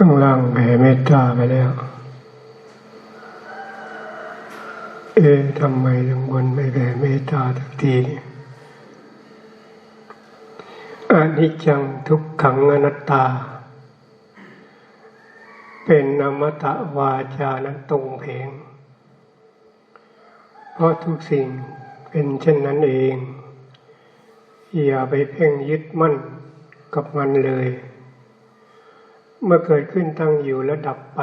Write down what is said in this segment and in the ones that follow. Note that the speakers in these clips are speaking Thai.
ข้างล่างแผ่เมตตาไปแล้ว เอ๊ะทำไมทุกคนไม่แผ่เมตตาสักทีอานิจจังทุกขังอนัตตา เป็นนามตะวาจานั้นตรงเพลงเพราะทุกสิ่งเป็นเช่นนั้นเอง อย่าไปเพ่งยึดมั่นกับมันเลย เมื่อเกิดขึ้นตั้งอยู่แล้วดับไป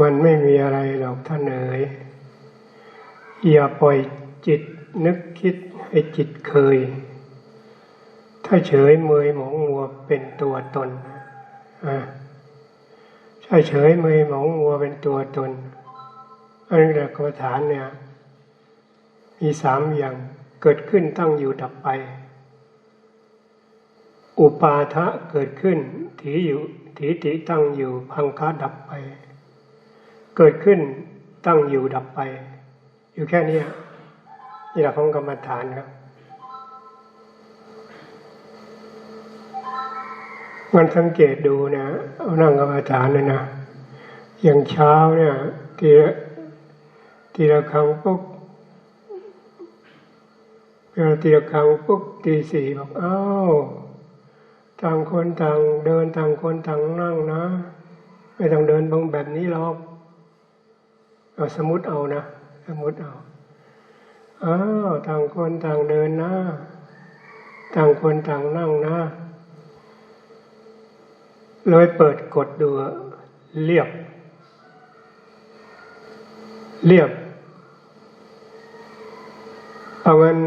มันไม่มีอะไรหรอกท่านเอ๋ยอย่าปล่อยจิตนึกคิดให้จิตเคย ถ้าเฉยเมยหมองมัวเป็นตัวตนอะถ้าเฉยเมยหมองมัวเป็นตัวตนอันนี้แหละกรรมฐานเนี่ย มีสามอย่างเกิดขึ้นตั้งอยู่ดับไป อุปาทะเกิดขึ้นถีอยู่ถีติตั้งอยู่พังคะดับไป เกิดขึ้นตั้งอยู่ดับไป อยู่แค่นี้นี่แหละของกรรมฐานครับมันสังเกตดูนะเอานั่งกรรมฐานเลยนะอย่างเช้าเนี่ยทีละทีละครั้งปุ๊บเวลาตีละครั้งปุ๊บตีสี่บอกอ้าว ต่างคนต่างเดินต่างคนต่างนั่งนะ ไม่ต้องเดินบงแบบนี้หรอกเอาสมมติเอานะ สมมติเอาอ้าวต่างคนต่างเดินนะ ต่างคนต่างนั่งนะเลยเปิดกดดูเรียบ เรียบเอางั้น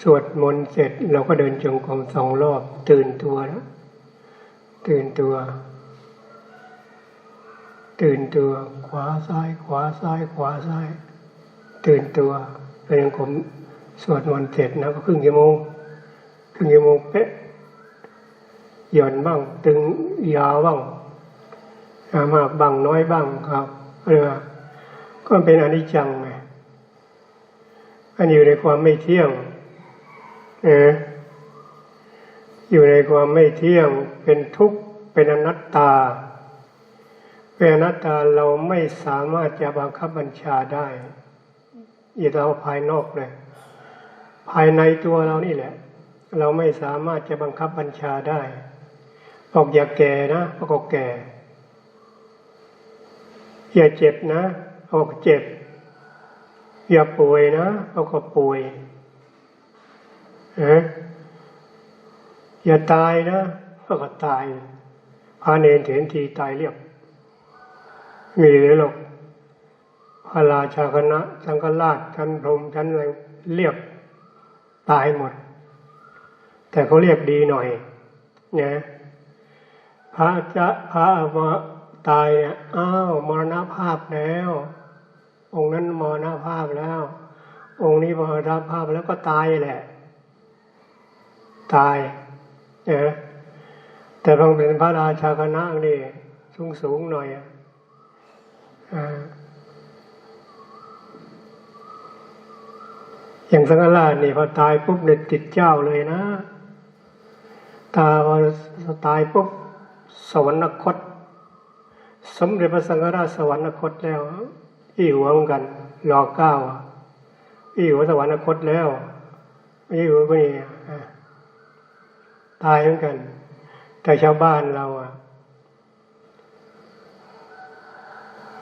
สวดมนต์เสร็จเราก็เดินจงกรมสองรอบ ตื่นตัวแล้วตื่นตัว ตื่นตัว ขวาซ้าย ขวาซ้าย ขวาซ้าย ตื่นตัวเป็นจงกรมสวดมนต์เสร็จนะก็ครึ่งชั่วโมงครึ่งชั่วโมงเป๊ะหย่อนบ้าง ตึงยาวบ้างมากบ้างน้อยบ้างครับเรือก็เป็นอนิจจังไงมันอยู่ในความไม่เที่ยง อยู่ในความไม่เที่ยงเป็นทุกข์เป็นอนัตตาเป็นอนัตตาเราไม่สามารถจะบังคับบัญชาได้อย่าเอาภายนอกเลย ภายในตัวเรานี่แหละ เราไม่สามารถจะบังคับบัญชาได้บอกอย่าแก่นะก็แก่ อย่าเจ็บนะบอกเจ็บ อย่าป่วยนะเขาก็ป่วย อย่าตายนะก็ตายพระเนนเถนทีตายเรียบ มีหรือหรอกพระราชาคณะสังฆราชชั้นพรมชั้นอะไรเรียบตายหมด แต่เขาเรียกดีหน่อยเนี่ยพระจะพระมาตายเนี่ยอ้าวมรณภาพแล้ว องค์นั้นมรณภาพแล้ว องค์นี้มรณภาพแล้วก็ตายแหละ ตายนะแต่บางเป็นพระราชาคณะนี่สูงสูงหน่อยอะอย่างสังฆราชนี่พอตายปุ๊บเนี่ยติดเจ้าเลยนะ ตาพอตายปุ๊บสวรรคต สมเด็จพระสังฆราชสวรรคตแล้วอีหัวเหมือนกันรอเก้าอีหัวสวรรคตแล้วอีหัวก็นี่ ตายเหมือนกัน แต่ชาวบ้านเราอะ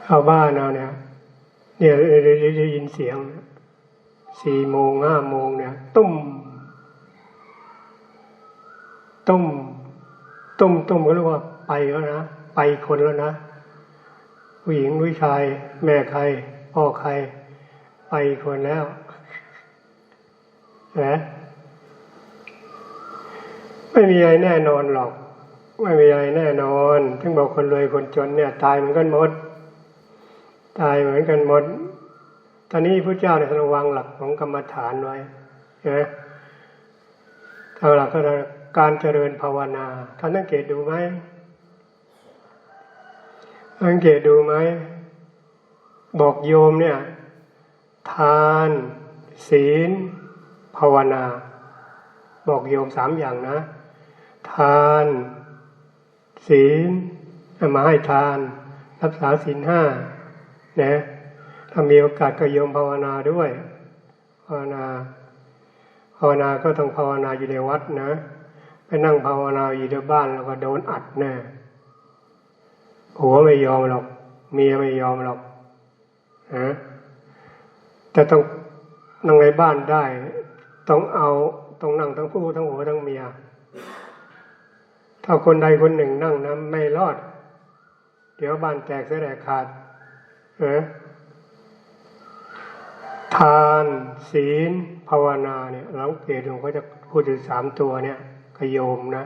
ชาวบ้านเราเนี่ยเนี่ยได้ยินเสียงสี่โมงห้าโมงเนี่ย ตุ้ม ตุ้ม ตุ้มตุ้มก็เรียกว่าไปแล้วนะ ไปคนแล้วนะผู้หญิงผู้ชาย แม่ใครพ่อใคร ไปคนแล้วนะ ไม่มีอะไรแน่นอนหรอก ไม่มีอะไรแน่นอนถึงบอกคนรวยคนจนเนี่ย ตายเหมือนกันหมด ตายเหมือนกันหมด ตอนนี้พระเจ้าเนี่ยระวังหลักของกรรมฐานไว้นะถ้าหลักก็การเจริญภาวนาท่านสังเกตดูไหมสังเกตดูไหมบอกโยมเนี่ย ทาน ศีล ภาวนา บอกโยมสามอย่างนะ ทาน ศีลมาให้ทาน รักษาศีลห้านะถ้ามีโอกาสก็โยมภาวนาด้วย ภาวนาภาวนาก็ต้องภาวนาอยู่ในวัดนะไปนั่งภาวนาอยู่ในบ้านแล้วก็โดนอัดแน่หัวไม่ยอมหรอก เมียไม่ยอมหรอกนะแต่ต้องนั่งในบ้านได้ ต้องเอาต้องนั่งทั้งผู้ทั้งหัวทั้งเมีย ถ้าคนใดคนหนึ่งนั่งนะไม่รอด เดี๋ยวบ้านแตกเสียแตกขาดนะทานศีล ภาวนาเนี่ยเราเกตหลวงเขาจะพูดถึงสามตัวเนี่ยกโยมนะ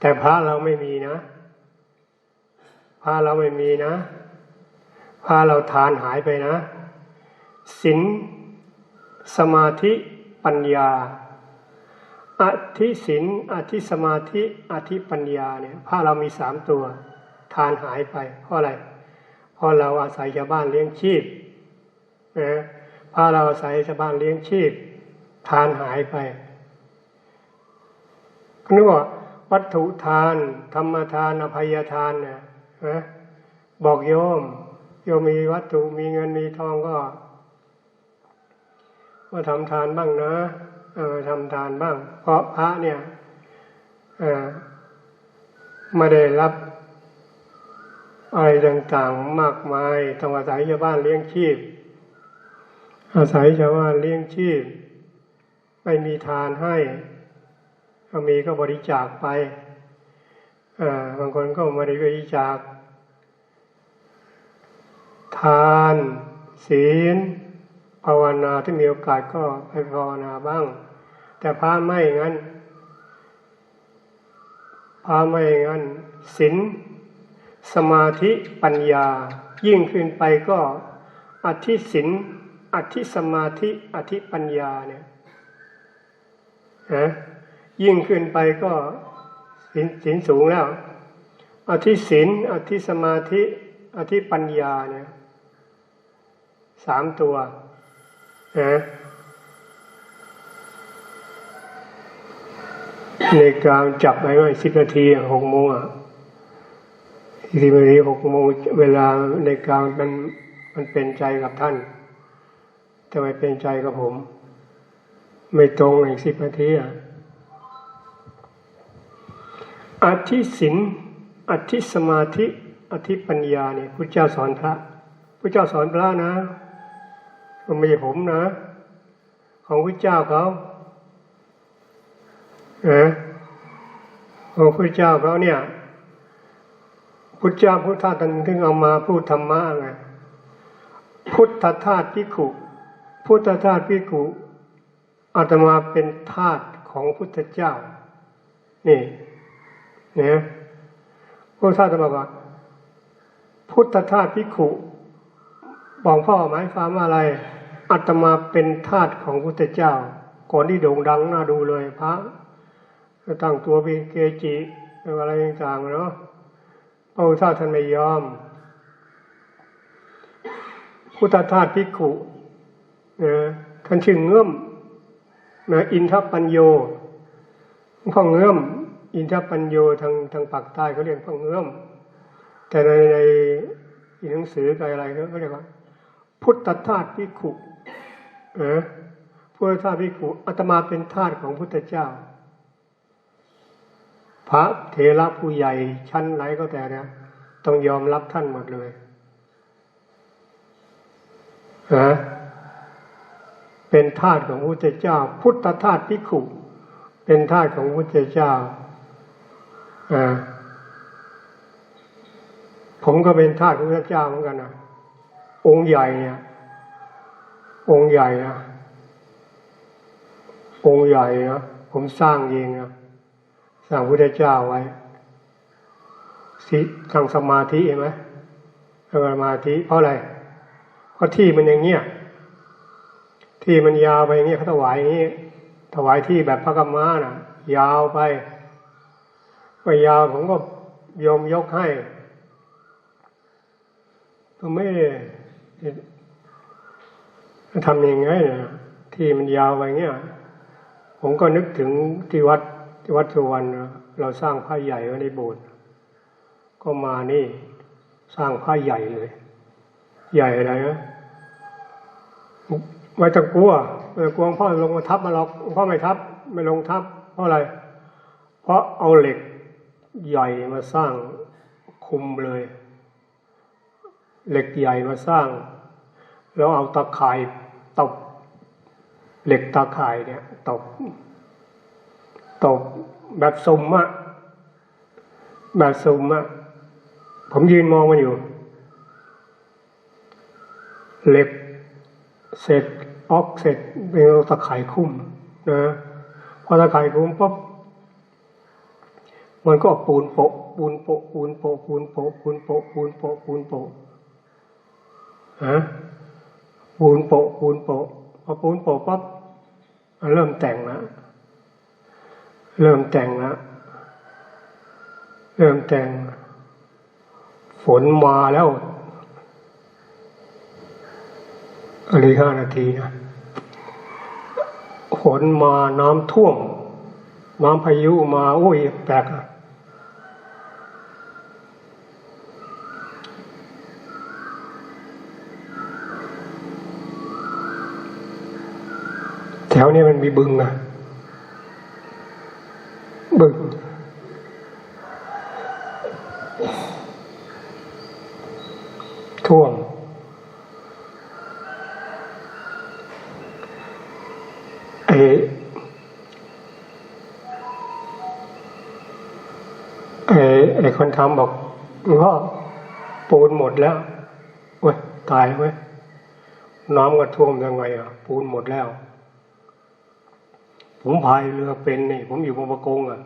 แต่พระเราไม่มีนะ พระเราไม่มีนะ พระเราทานหายไปนะศีลสมาธิปัญญา อธิศีลอธิสมาธิอธิปัญญาเนี่ยพระเรามีสามตัวทานหายไปเพราะอะไรเพราะเราอาศัยชาวบ้านเลี้ยงชีพนะพระเราอาศัยชาวบ้านเลี้ยงชีพ ทานหายไปนึกว่าวัตถุทาน ธรรมทานอภัยทานเนี่ยนะบอกโยม โยมมีวัตถุมีเงินมีทองก็มาทำทานบ้างนะ เออทำทานบ้าง เพราะพระเนี่ยไม่ได้รับอะไรต่างๆมากมายต้องอาศัยชาวบ้านเลี้ยงชีพ อาศัยชาวบ้านเลี้ยงชีพ ไม่มีทานให้ก็มีก็บริจาคไปบางคนก็ไม่ได้บริจาคทาน ศีล ภาวนาที่มีโอกาสก็ไปภาวนาบ้าง แต่พระไม่งั้นพระไม่งั้นศีลสมาธิปัญญา ยิ่งขึ้นไปก็อธิศีลอธิสมาธิอธิปัญญาเนี่ยนะยิ่งขึ้นไปก็ศีลสูงแล้วอธิศีลอธิสมาธิอธิปัญญาเนี่ยสามตัว ในการจับไปว่าสิบนาทีหกโมงอะสิบนาทีหกโมงเวลาในการมันมันเป็นใจกับท่านแต่ไม่เป็นใจกับผม ไม่ตรงอีกสิบนาทีอะอธิศินอธิสมาธิ อธิปัญญาเนี่ยพระเจ้าสอนพระพระเจ้าสอนพระนะ ไม่ใช่ผมนะ ของพระเจ้าเขานะของพระเจ้าเขาเนี่ยพุทธเจ้าพุทธทาสท่านถึงเอามาพูดธรรมะไงพุทธทาสพิขุ พุทธทาสพิขุอาตมาเป็นทาสของพุทธเจ้า นี่เนี่ยพระทาสบอกว่า พุทธทาสพิขุบอกพ่อหมายความว่าอะไร อาตมาเป็นทาสของพุทธเจ้า ก่อนที่โด่งดังน่าดูเลยพระตั้งตัวเป็นเกจิอะไรต่างๆเนาะพระพุทธทาสท่านไม่ยอม พุทธทาสพิขุนะท่านชื่อเงื่อมนะอินทปัญโยพ่อเงื่อม อินทปัญโยทางทางปากใต้เขาเรียกพ่อเงื่อม แต่ในในหนังสืออะไรเขาเรียกว่าพุทธทาสพิขุ เออพุทธทาสพิขุอาตมาเป็นทาสของพุทธเจ้า พระเทระผู้ใหญ่ชั้นไหนก็แต่เนี่ยต้องยอมรับท่านหมดเลยฮะเป็นทาสของพุทธเจ้า พุทธทาสพิขุเป็นทาสของพุทธเจ้าอ่าผมก็เป็นทาสของพระเจ้าเหมือนกันนะองค์ใหญ่เนี่ย องค์ใหญ่นะองค์ใหญ่นะผมสร้างเองนะสร้างพุทธเจ้าไว้สิทางสมาธิเห็นไหมสมาธิเพราะอะไรเพราะที่มันอย่างเงี้ยที่มันยาวไปอย่างเงี้ยเขาถวายอย่างนี้ถวายที่แบบพระกรรมาน่ะ ยาวไปก็ยาวผมก็ยอมยกให้ก็ไม่ ทำยังไงเนี่ยที่มันยาวไปเงี้ย ผมก็นึกถึงที่วัดที่วัดสุวรรณเราสร้างพระใหญ่ไว้ในโบสถ์ก็มานี่สร้างพระใหญ่เลย ใหญ่อะไรนะไม่ต้องกลัวไม่ต้องกลัวงพ่อลงมาทับมาหรอกพ่อไม่ทับ ไม่ลงทับ เพราะอะไร เพราะเอาเหล็กใหญ่มาสร้างคุมเลย เหล็กใหญ่มาสร้าง แล้วเอาตะข่าย ตบเหล็กตะข่ายเนี่ยตบตบแบบซุมอะแบบซุมอะผมยืนมองมันอยู่ เหล็กเสร็จออกเสร็จเป็นตะข่ายคุ้มนะพอตะข่ายคุ้มปุ๊บมันก็ปูนโปะปูนโปะปูนโปะปูนโปะปูนโปะปูนโปะปูนโปะฮะ ปูนโปะปูนโปะพอปูนโปะปั๊บเริ่มแต่งแล้วเริ่มแต่งแล้วเริ่มแต่ง ฝนมาแล้วอันนี้ห้านาทีนะฝนมาน้ำท่วม น้ำพายุมาโอ้ยแปลกอะแถวนี้ มีบึงอะบึง ท่วมไอไอไอคนทำบอกวงพ่อปูนหมดแล้วเว้ยตายเว้ยน้ำก็ท่วมยังไงอะ ปูนหมดแล้ว ผมพายเรือเป็นนี่ผมอยู่บางประกงอะ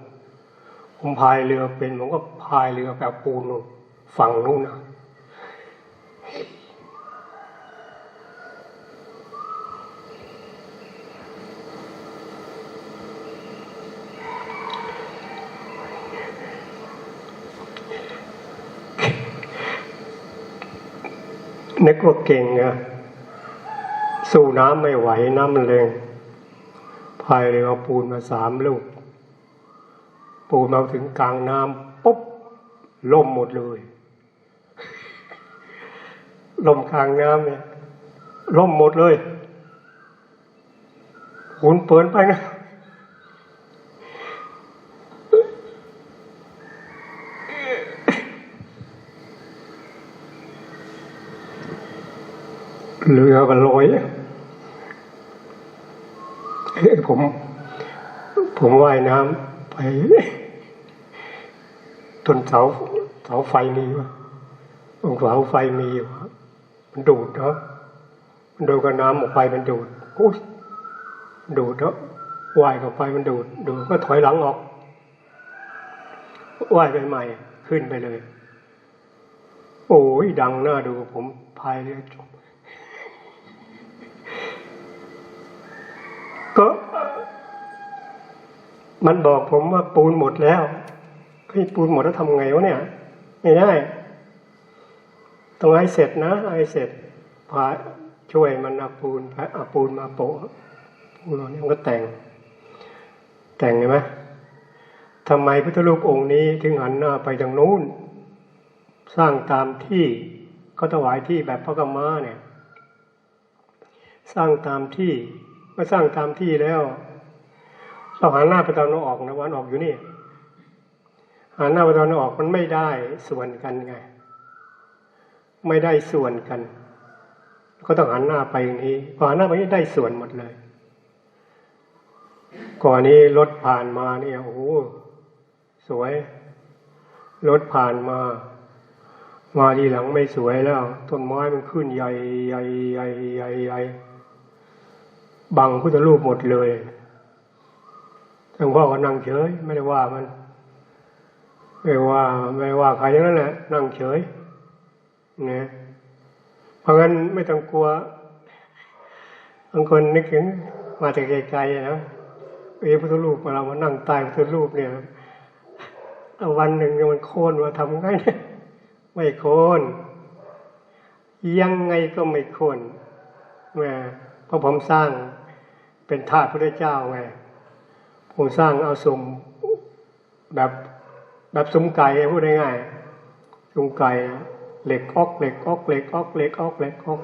ผมพายเรือเป็น ผมก็พายเรือแบบปูนนู่นฝั่งนู้นนะนึกว่าเก่งอะสู้น้ำไม่ไหวน้ำมันแรง พายเรือเอาปูนมาสามลูก ปูนมาถึงกลางน้ำปุ๊บล่มหมดเลยล่มกลางน้ำเนี่ยล่มหมดเลยหุนเปินไปนะเรือก็ลอยอ้ย ผม ผมว่ายน้ำไปต้นเสาเสาไฟมีวะตรงเสาไฟมีอยู่อะมันดูดเนาะมันดูดกับน้ำออกไปมันดูดโอ้ยดูดเนาะว่ายเข้าไปมันดูดดูดก็ถอยหลังออกว่ายไปใหม่ขึ้นไปเลย โอ้ยดังหน้าดูผมพายเรือจม ก็ มันบอกผมว่าปูนหมดแล้วเฮ้ยปูนหมดแล้วทำไงวะเนี่ย ไม่ได้ต้องให้เสร็จนะให้เสร็จพาช่วยมันเอาปูนเอาปูนมาโปะปูนนี่มันก็แต่ง แต่งเห็นไหมทำไมพุทธรูปองค์นี้ถึงหันหน้าไปทางนู้น สร้างตามที่เขาถวายที่แบบพระกรรมาเนี่ย สร้างตามที่เมื่อสร้างตามที่แล้ว เราหันหน้าไปตะวันออกนะวันออกอยู่นี่หันหน้าไปตะวันออกมันไม่ได้ส่วนกันไง ไม่ได้ส่วนกัน ก็ต้องหันหน้าไปอย่างนี้พอหันหน้าไปนี่ได้ส่วนหมดเลย ก่อนนี้รถผ่านมาเนี่ยโอ้โหสวยรถผ่านมา มาทีหลังไม่สวยแล้ว ต้นไม้มันขึ้นใหญ่ใหญ่ใหญ่ใหญ่ใหญ่บังพุทธรูปหมดเลย หลวงพ่อก็นั่งเฉย ไม่ได้ว่ามัน ไม่ว่า ไม่ว่าใครอย่างนั้นแหละนั่งเฉยเนี่ยเพราะงั้นไม่ต้องกลัวบางคนนึกถึงมาแต่ไกลๆนะเอ้พุทธรูปเรามานั่งใต้พุทธรูปเนี่ยวันหนึ่งมันโค่นมาทำไงเนี่ยไม่โค่นยังไงก็ไม่โค่นแหม่เพราะผมสร้างเป็นธาตุพระเจ้าไง ผมสร้างเอาสมแบบแบบสมไก่พูดง่ายๆยุงไก่นะเหล็กออกเหล็กออกเหล็กออกเหล็กออกเหล็กออก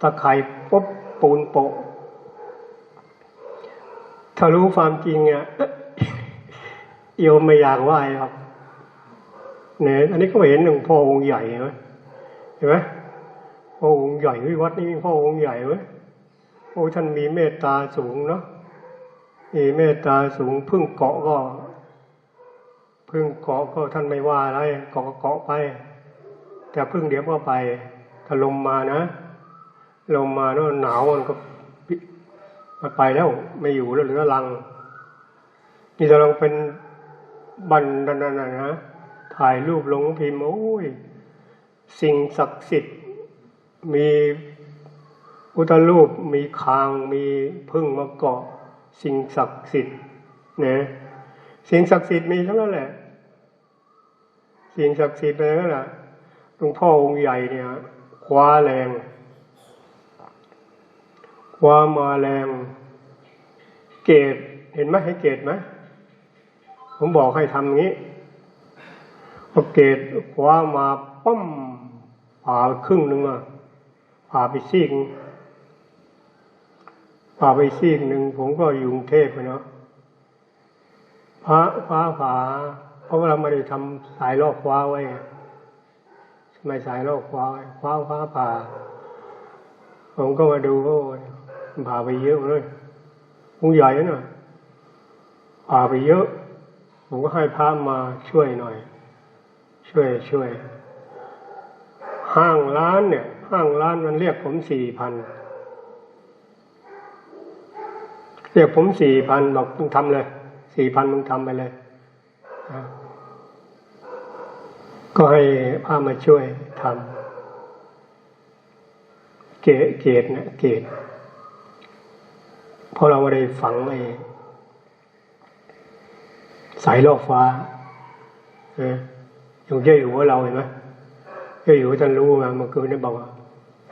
ตะไคร่ปุ๊บปูนโปะถ้ารู้ความจริงอะโยมไม่อยากไหว้หรอกเนี่ยอันนี้ก็เห็นหนึ่งพ่อองค์ใหญ่เห็นไหมเห็นไหมพ่อองค์ใหญ่เฮ้ยวัดนี้มีพ่อองค์ใหญ่เว้ยโอ้ท่านมีเมตตาสูงเนาะ มีเมตตาสูงพึ่งเกาะก็ พึ่งเกาะก็ท่านไม่ว่าอะไรเกาะเกาะไป แต่พึ่งเดี๋ยวก็ไปถ้าลมมานะ ลมมาแล้วหนาวมันก็มันไปแล้วไม่อยู่แล้วเหลือรัง นี่จะลองเป็นบันนันนะนะถ่ายรูปลงพิมพ์โอ้ย สิ่งศักดิ์สิทธิ์ มีพุทธรูปมีคางมีพึ่งมาเกาะ สิ่งศักดิ์สิทธิ์นะสิ่งศักดิ์สิทธิ์มีทั้งนั้นแหละ สิ่งศักดิ์สิทธิ์เป็นนั่นแหละหลวงพ่อองค์ใหญ่เนี่ยคว้าแรงคว้ามาแรง เกตเห็นไหมให้เกตไหมผมบอกให้ทำอย่างนี้พอเกตคว้ามาป้อมผ่าครึ่งหนึ่งอะผ่าไปซีก ผ่าไปซีกหนึ่งผมก็อยู่กรุงเทพเนาะพระฟ้าผาเพราะว่าเราไม่ได้ทำสายลอกฟ้าไว้ไงไม่สายลอกฟ้าไว้ฟ้าฟ้าผ่า ผมก็มาดูก็มันผ่าไปเยอะเลยองค์ใหญ่นะผ่าไปเยอะ ผมก็ให้พระมาช่วยหน่อย ช่วยช่วย ห้างร้านเนี่ย ห้างร้านมันเรียกผมสี่พัน เรียกผมสี่พันบอกมึงทำเลยสี่พันมึงทำไปเลย ก็ให้พระมาช่วยทำเกเกตเนี่ยเกตพราะเราไได้ฝังไอ้สายลอฟ้าเอย่างเจ้าอยู่ว่าเราเห็นไหมเจ้าอยู่ท่านรู้ไงเมื่อคืนนี่บอกว่า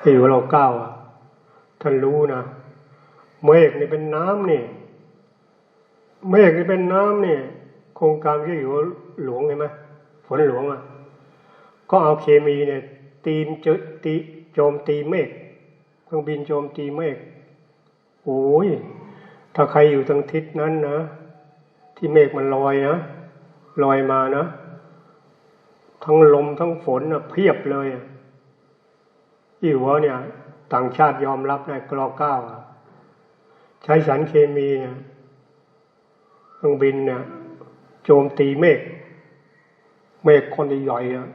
เจ้าอยู่เราเก้าอะท่านรู้นะ เมฆนี่เป็นน้ำนี่ เมฆนี่เป็นน้ำนี่โครงการเจ้าอยู่หลวงเห็นไหมฝนหลวงอะ ก็เอาเคมีเนี่ย ตีนเจตีโจมตีเมฆเครื่องบินโจมตีเมฆโอ้ยถ้าใครอยู่ทางทิศนั้นนะที่เมฆมันลอยนะลอยมานะทั้งลมทั้งฝนนะเพียบเลยอะที่หัวเนี่ย ต่างชาติยอมรับในกรอเก้าอะ ใช้สารเคมีเนี่ยเครื่องบินเนี่ยโจมตีเมฆเมฆคนใหญ่ๆอะ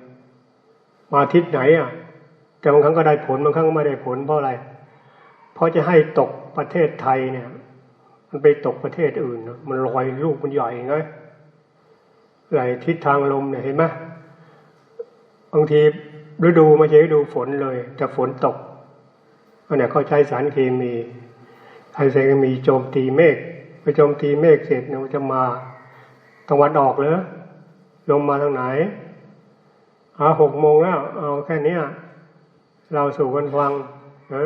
มาทิศไหนอะ แต่บางครั้งก็ได้ผลบางครั้งก็ไม่ได้ผลเพราะอะไร เพราะจะให้ตกประเทศไทยเนี่ย มันไปตกประเทศอื่น มันลอยลูกมันใหญ่ไงไหลทิศทางลมเนี่ยเห็นไหมบางทีฤดูไม่ใช่ฤดูฝนเลย แต่ฝนตกอันนี้เขาใช้สารเคมี ใช้สารเคมีโจมตีเมฆไปโจมตีเมฆเสร็จเนี่ยจะมาตะวันออกเลยลมมาทางไหนอาหกโมงแล้ว เอาแค่นี้เราสู่กันฟังนะ